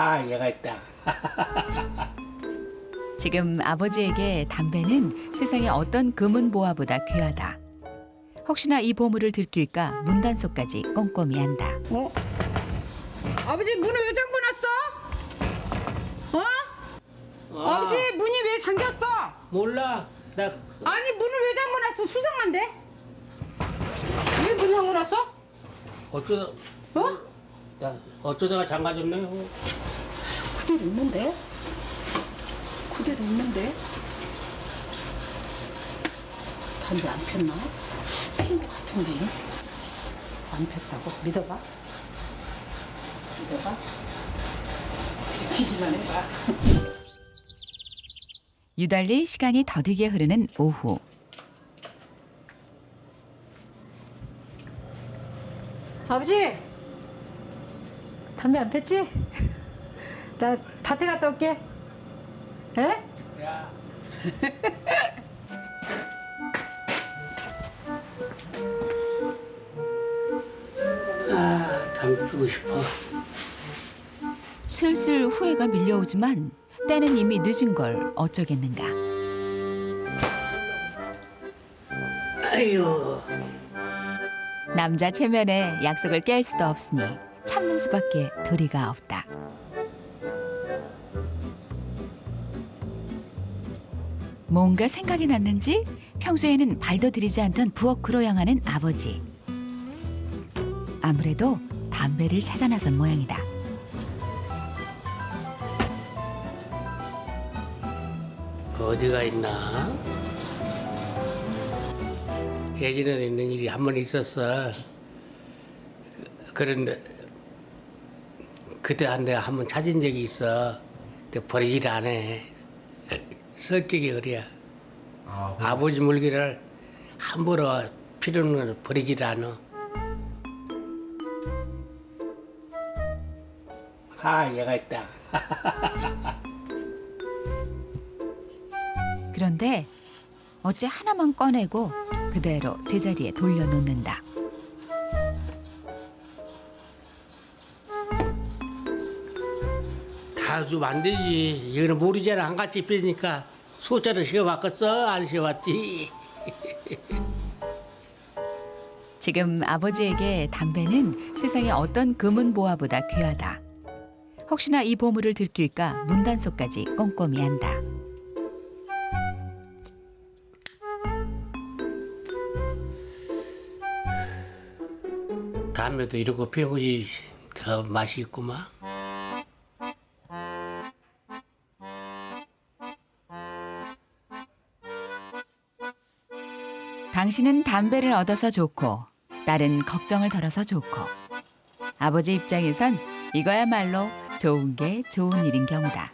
아, 얘가 있다. 지금 아버지에게 담배는 세상의 어떤 금은 보화보다 귀하다. 혹시나 이 보물을 들킬까 문단속까지 꼼꼼히 한다. 어? 아버지 문을 왜 잠궈 놨어? 어? 아, 아버지 문이 왜 잠겼어? 몰라. 나 아니 문을 왜 잠궈 놨어? 수상한데? 왜 문 잠궈 놨어? 어쩌다 어? 나 어쩌다가 장가졌네. 그대로 있는데? 그대로 있는데? 담배 안 폈나? 핀 것 같은데? 안 폈다고? 믿어봐? 믿어봐? 지지만 해봐 유달리 시간이 더디게 흐르는 오후. 아버지 담배 안 폈지? 나 밭에 갔다 올게 에? 야. 아, 피고 싶어. 슬슬 후회가 밀려오지만 때는 이미 늦은 걸 어쩌겠는가. 아유, 남자 체면에 약속을 깰 수도 없으니 참는 수밖에 도리가 없다. 뭔가 생각이 났는지 평소에는 발도 들이지 않던 부엌으로 향하는 아버지. 아무래도 담배를 찾아 나선 모양이다. 그 어디가 있나? 예전에 있는 일이 한 번 있었어. 그런데 그때 한 내가 한번 찾은 적이 있어. 근데 버리질 않아. 성격이 그래야. 아버지 물기를 함부로 필요는 버리질 않아. 아, 얘가 있다. 그런데 어째 하나만 꺼내고 그대로 제자리에 돌려놓는다. 다 주면 안 되지. 이거는 모르잖아. 안 같이 피니까 소자를 씌워봤겠어? 안 씌워봤지. 지금 아버지에게 담배는 세상의 어떤 금은 보화보다 귀하다. 혹시나 이 보물을 들킬까 문단속까지 꼼꼼히 한다. 담배도 이러고 것이 더 맛이 있구만. 당신은 담배를 얻어서 좋고 딸은 걱정을 덜어서 좋고 아버지 입장에선 이거야말로 좋은 게 좋은 일인 경우다.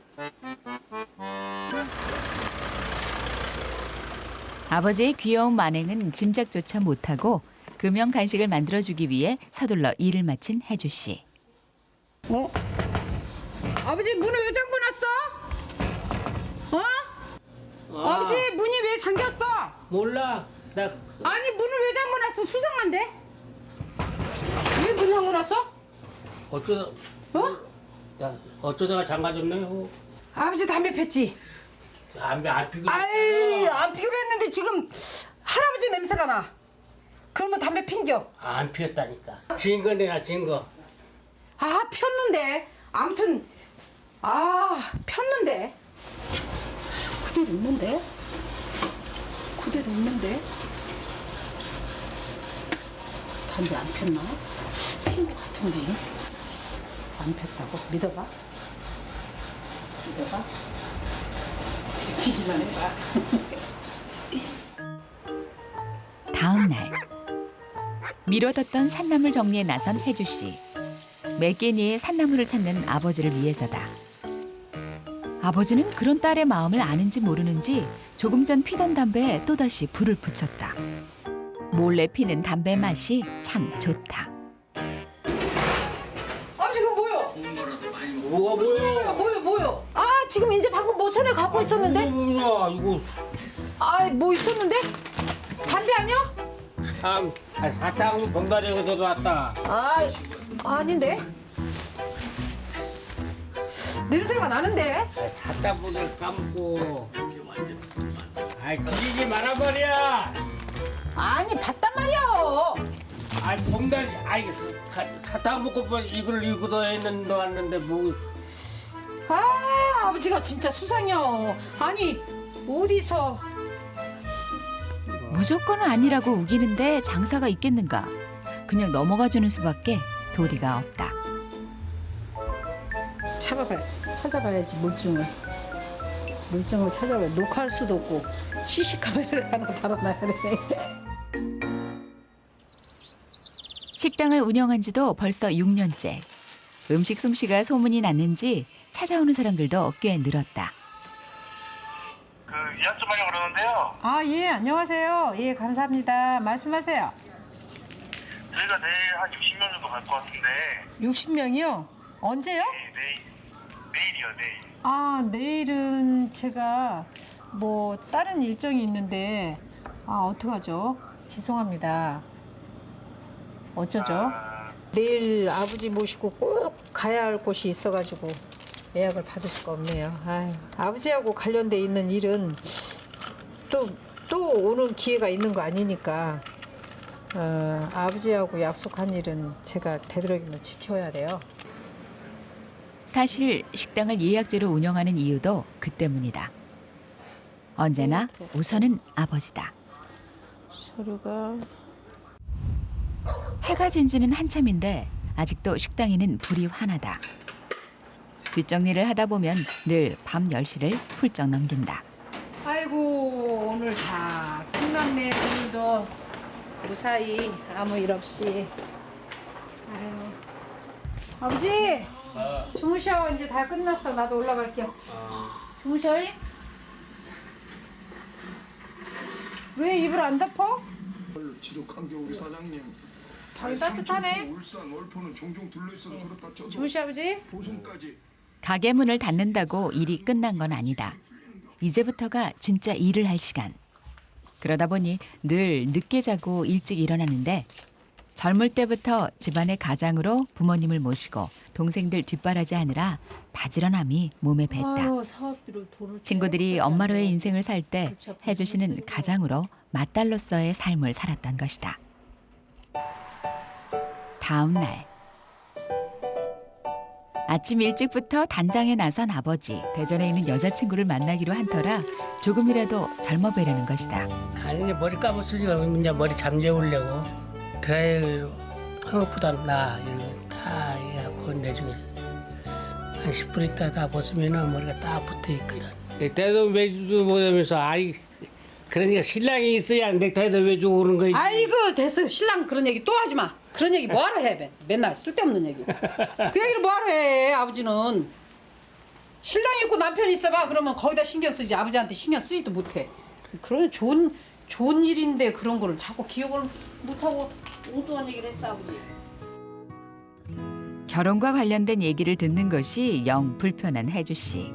아버지의 귀여운 만행은 짐작조차 못하고 금연 간식을 만들어주기 위해 서둘러 일을 마친 혜주 씨. 어? 아버지 문을 왜 잠궈 놨어? 어? 아버지 문이 왜 잠겼어? 몰라. 나 아니 문을 왜 잠궈 놨어? 수상한데? 왜 문 잠궈 놨어? 어쩌다 어? 나 어쩌다가 장가졌네. 아버지 담배 폈지? 담배 안 피고. 아이 안 피기로 했는데 지금 할아버지 냄새가 나. 그러면 담배 핀겨. 안 피웠다니까. 증거 내가 증거. 아 폈는데. 아무튼 아 폈는데. 그대로 있는데. 그대로 있는데. 담배 안 폈나? 핀 것 같은데. 안 폈다고? 믿어봐. 믿어봐. 지지만 해봐. 다음 날 미뤄뒀던 산나물 정리에 나선 혜주 씨. 몇 개니의 산나물을 찾는 아버지를 위해서다. 아버지는 그런 딸의 마음을 아는지 모르는지 조금 전 피던 담배에 또다시 불을 붙였다. 몰래 피는 담배 맛이 참 좋다. 아버지 그거 뭐요? 뭐가 뭐야? 뭐요 뭐요? 아 지금 이제 방금 뭐 손에 갖고 있었는데? 뭐야 이거 아 뭐 있었는데? 담배 아니야? 참 아, 사탕 봉다리에서 왔다. 아 아닌데? 냄새가 나는데? 갖다 문을 감고. 아이 그리지 말아버려. 아니 봤단 말이야. 아이 봉다리 아이 사- 사탕 먹고 뭐 이걸 읽어도 했는 왔는데 뭐. 아 아버지가 진짜 수상해요. 아니 어디서 무조건 아니라고 우기는데 장사가 있겠는가? 그냥 넘어가 주는 수밖에 도리가 없다. 찾아봐 찾아봐야지 물증을 물증을 찾아봐 녹화할 수도 없고 CC 카메라를 하나 달아놔야 돼. 식당을 운영한 지도 벌써 6년째. 음식 솜씨가 소문이 났는지 찾아오는 사람들도 꽤 늘었다. 그 예약 좀 하려고 그러는데요. 아 예 안녕하세요. 예 감사합니다. 말씀하세요. 저희가 내일 한 60명 정도 갈 것 같은데 60명이요? 언제요? 네, 내일 내일이요 내일. 아 내일은 제가 뭐 다른 일정이 있는데 아 어떡하죠? 죄송합니다. 어쩌죠? 아, 내일 아버지 모시고 꼭 가야 할 곳이 있어가지고 예약을 받을 수가 없네요. 아유, 아버지하고 관련돼 있는 일은 또 또 오는 기회가 있는 거 아니니까 어, 아버지하고 약속한 일은 제가 되도록이면 지켜야 돼요. 사실 식당을 예약제로 운영하는 이유도 그 때문이다. 언제나 우선은 아버지다. 서류가 해가 진 지는 한참인데 아직도 식당에는 불이 환하다. 뒷정리를 하다 보면 늘 밤 10시를 훌쩍 넘긴다. 아이고 오늘 다 끝났네 오늘도 무사히 아무 일 없이 아유 아버지 주무셔 이제 다 끝났어 나도 올라갈게요 주무셔 왜 입을 안 덮어? 지독한 게 우리 사장님. 방이 따뜻하네 울산 월포는 종종 들러있어서 그렇다 쳐도 주무셔 아버지 보성까지 가게 문을 닫는다고 일이 끝난 건 아니다. 이제부터가 진짜 일을 할 시간. 그러다 보니 늘 늦게 자고 일찍 일어나는데 젊을 때부터 집안의 가장으로 부모님을 모시고 동생들 뒷바라지하느라 바지런함이 몸에 뱄다. 아유, 사업비로 돈을 친구들이 떼야 엄마로의 되는데. 인생을 살때 해주시는 가장으로 맏딸로서의 삶을 살았던 것이다. 다음 날 아침 일찍부터 단장에 나선 아버지 대전에 있는 여자친구를 만나기로 한 터라 조금이라도 젊어 보이려는 것이다. 아니 이제 머리 감았으니까 이제 머리 잠재우려고 드라이로 한 것보다. 나 이러고 다 해갖고 내중에 한 10분 있다 다 벗으면 머리가 딱 붙어 있거든. 넥타이도 매주도 못하면서 아이 그러니까 신랑이 있어야 넥타이도 매주고 오는 거지. 아이고 됐어 신랑 그런 얘기 또 하지 마. 그런 얘기 뭐하러 해 맨- 맨날 쓸데없는 얘기. 그 얘기를 뭐하러 해 아버지는? 신랑 있고 남편 있어봐. 그러면 거기다 신경 쓰지. 아버지한테 신경 쓰지도 못해. 그런 좋은 좋은 일인데 그런 거를 자꾸 기억을 못하고 엉뚱한 얘기를 했어 아버지 결혼과 관련된 얘기를 듣는 것이 영 불편한 혜주 씨.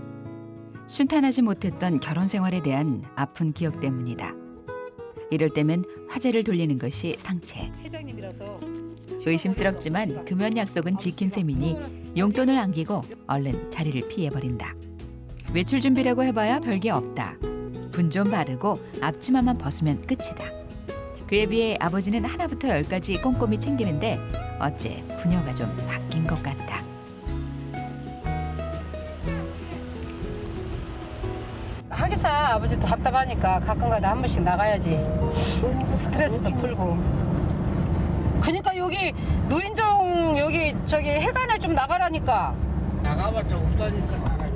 순탄하지 못했던 결혼 생활에 대한 아픈 기억 때문이다. 이럴 때면 화제를 돌리는 것이 상체. 회장님이라서 조심스럽지만 금연 약속은 지킨 셈이니 용돈을 안기고 얼른 자리를 피해버린다. 외출 준비라고 해봐야 별게 없다. 분 좀 바르고 앞치마만 벗으면 끝이다. 그에 비해 아버지는 하나부터 열까지 꼼꼼히 챙기는데 어째 부녀가 좀 바뀐 것 같다. 하기사 아버지도 답답하니까 가끔가다 한 번씩 나가야지 스트레스도 풀고 그니까 여기 노인정 여기 저기 해관에 좀 나가라니까 나가봤자 없다니까 사람이.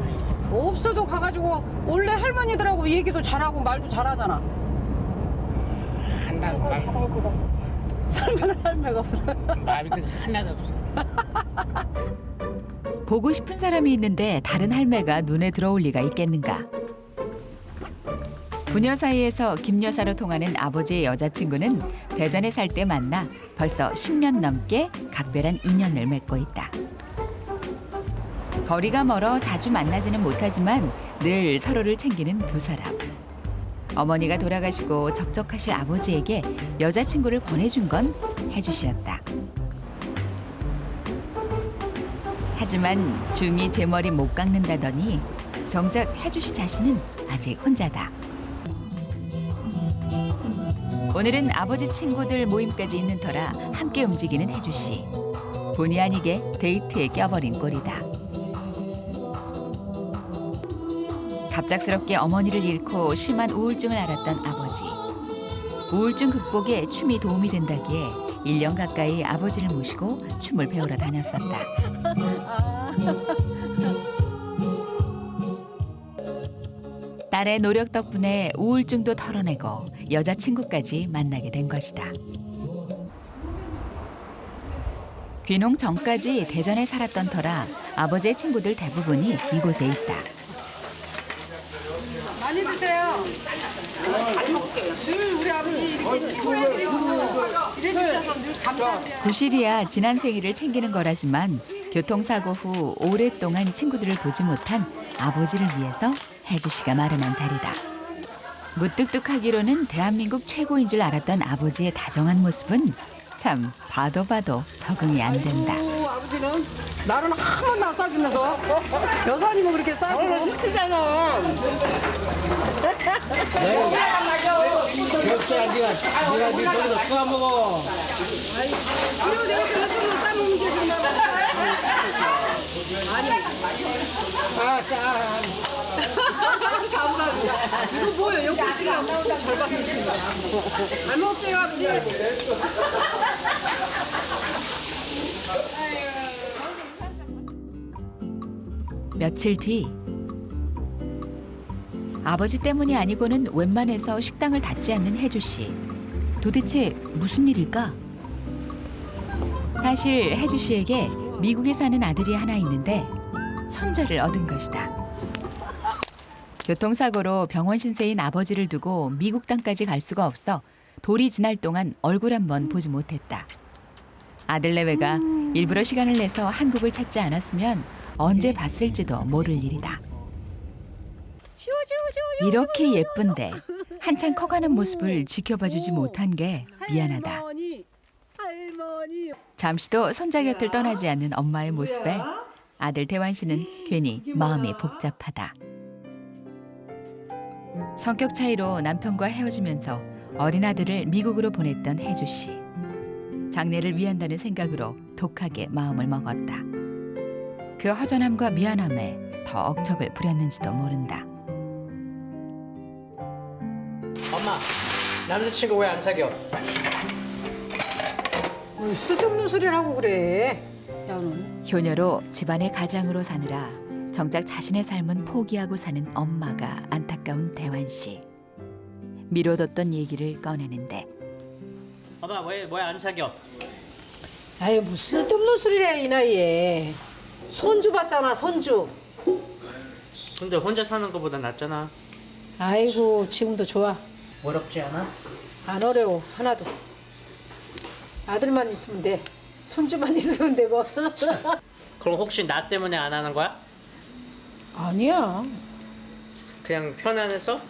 없어도 가가지고 원래 할머니들하고 얘기도 잘하고 말도 잘하잖아 하나 말 설명을 할매가 없어 말이 하나도 없어. 보고 싶은 사람이 있는데 다른 할매가 눈에 들어올 리가 있겠는가? 부녀 사이에서 김여사로 통하는 아버지의 여자친구는 대전에 살 때 만나 벌써 10년 넘게 각별한 인연을 맺고 있다. 거리가 멀어 자주 만나지는 못하지만 늘 서로를 챙기는 두 사람. 어머니가 돌아가시고 적적하실 아버지에게 여자친구를 권해준 건 혜주 씨였다. 하지만 중이 제 머리 못 깎는다더니 정작 혜주 씨 자신은 아직 혼자다. 오늘은 아버지 친구들 모임까지 있는 터라 함께 움직이는 혜주 씨. 본의 아니게 데이트에 껴버린 꼴이다. 갑작스럽게 어머니를 잃고 심한 우울증을 앓았던 아버지. 우울증 극복에 춤이 도움이 된다기에 1년 가까이 아버지를 모시고 춤을 배우러 다녔었다. 딸의 노력 덕분에 우울증도 털어내고 여자친구까지 만나게 된 것이다. 귀농 전까지 대전에 살았던 터라 아버지의 친구들 대부분이 이곳에 있다. 구실이야 지난 생일을 챙기는 거라지만 교통사고 후 오랫동안 친구들을 보지 못한 아버지를 위해서 혜주 씨가 마련한 자리다. 무뚝뚝하기로는 대한민국 최고인 줄 알았던 아버지의 다정한 모습은 참 봐도 봐도 적응이 안 된다. 오, 아버지는 나는 한 번도 안 싸주면서 여사님은 그렇게 싸주고 힘들잖아. 며칠 뒤 아버지 때문이 아니고는 웬만해서 식당을 닫지 않는 혜주 씨. 도대체 무슨 일일까? 사실 혜주 씨에게 미국에 사는 아들이 하나 있는데 손자를 얻은 것이다. 교통사고로 병원 신세인 아버지를 두고 미국 땅까지 갈 수가 없어 돌이 지날 동안 얼굴 한 번 보지 못했다. 아들 내외가 일부러 시간을 내서 한국을 찾지 않았으면 언제 봤을지도 모를 일이다. 이렇게 예쁜데 한창 커가는 모습을 지켜봐주지 못한 게 미안하다. 잠시도 손자 곁을 떠나지 않는 엄마의 모습에 아들 대환 씨는 괜히 마음이 복잡하다. 성격 차이로 남편과 헤어지면서 어린 아들을 미국으로 보냈던 혜주 씨. 장래를 위한다는 생각으로 독하게 마음을 먹었다. 그 허전함과 미안함에 더 억척을 부렸는지도 모른다. 남자친구 왜 안 사겨? 뭘 쓸데없는 소리를 하고 그래. 야는. 효녀로 집안의 가장으로 사느라 정작 자신의 삶은 포기하고 사는 엄마가 안타까운 대환 씨. 미뤄뒀던 얘기를 꺼내는데 엄마 왜왜 안 사겨? 아유, 뭐 쓸데없는 소리래 이 나이에. 손주 봤잖아, 손주. 근데 혼자 사는 것보다 낫잖아. 아이고, 지금도 좋아. 어렵지 않아? 안 어려워 하나도. 아들만 있으면 돼. 손주만 있으면 되고. 그럼 혹시 나 때문에 안 하는 거야? 아니야. 그냥 편안해서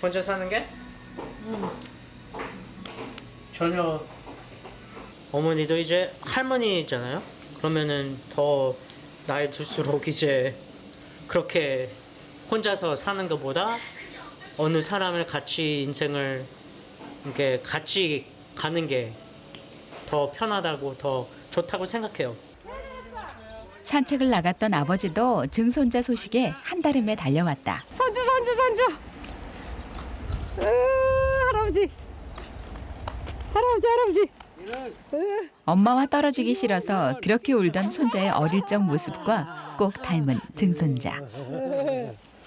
혼자 사는 게? 전혀. 어머니도 이제 할머니잖아요. 그러면은 더 나이 들수록 이제 그렇게 혼자서 사는 것보다 어느 사람을 같이 인생을 이렇게 같이 가는 게 더 편하다고 더 좋다고 생각해요. 산책을 나갔던 아버지도 증손자 소식에 한달음에 달려왔다. 손주, 손주, 손주. 으, 할아버지. 할아버지, 할아버지. 엄마와 떨어지기 싫어서 그렇게 울던 손자의 어릴 적 모습과 꼭 닮은 증손자.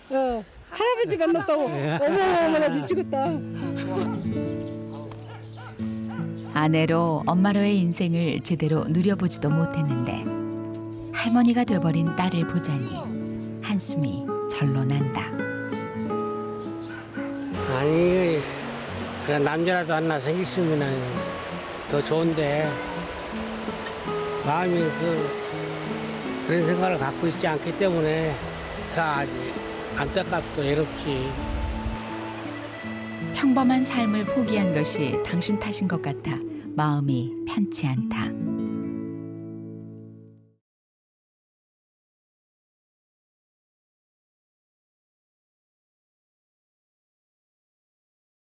어, 할아버지 만났다고. 어머, 어머, 나 미치겠다. 아내로 엄마로의 인생을 제대로 누려보지도 못했는데 할머니가 돼버린 딸을 보자니 한숨이 절로 난다. 아니 그냥 남자라도 하나 생겼으면 더 좋은데 마음이 그 그런 생각을 갖고 있지 않기 때문에 다 아직 안타깝고 외롭지 평범한 삶을 포기한 것이 당신 탓인 것 같아 마음이 편치 않다.